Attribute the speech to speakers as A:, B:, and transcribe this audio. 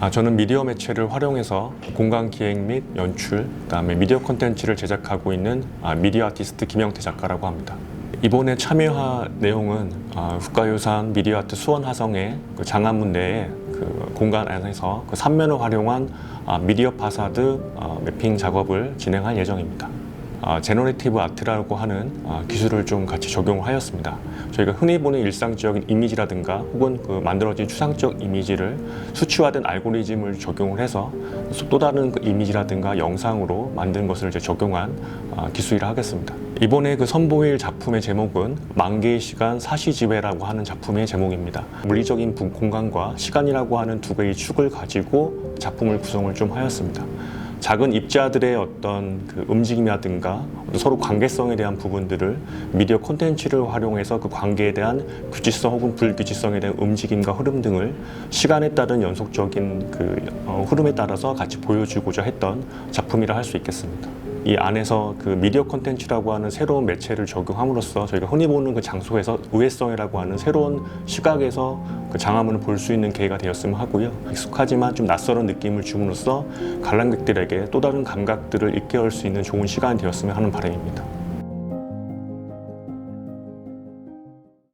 A: 아, 저는 미디어 매체를 활용해서 공간 기획 및 연출, 그다음에 미디어 콘텐츠를 제작하고 있는 아, 미디어 아티스트 김영태 작가라고 합니다. 이번에 참여한 내용은 아, 국가유산 미디어 아트 수원 화성의 그 장안문 내에 그 공간 안에서 그 삼면을 활용한 아, 미디어 파사드 아, 매핑 작업을 진행할 예정입니다. 아, 제너레이티브 아트라고 하는 아, 기술을 좀 같이 적용을 하였습니다. 저희가 흔히 보는 일상적인 이미지라든가 혹은 그 만들어진 추상적 이미지를 수치화된 알고리즘을 적용을 해서 또 다른 그 이미지라든가 영상으로 만든 것을 이제 적용한 아, 기술이라 하겠습니다. 이번에 그 선보일 작품의 제목은 만개의 시간 사시지회라고 하는 작품의 제목입니다. 물리적인 부- 공간과 시간이라고 하는 두 개의 축을 가지고 작품을 구성을 좀 하였습니다. 작은 입자들의 어떤 그 움직임이라든가 서로 관계성에 대한 부분들을 미디어 콘텐츠를 활용해서 그 관계에 대한 규칙성 혹은 불규칙성에 대한 움직임과 흐름 등을 시간에 따른 연속적인 그 어, 흐름에 따라서 같이 보여주고자 했던 작품이라 할 수 있겠습니다. 이 안에서 그 미디어 콘텐츠라고 하는 새로운 매체를 적용함으로써 저희가 흔히 보는 그 장소에서 의외성이라고 하는 새로운 시각에서 그 장화문을 볼 수 있는 계기가 되었으면 하고요. 익숙하지만 좀 낯설은 느낌을 줌으로써 관람객들에게 또 다른 감각들을 일깨울 수 있는 좋은 시간이 되었으면 하는 바람입니다.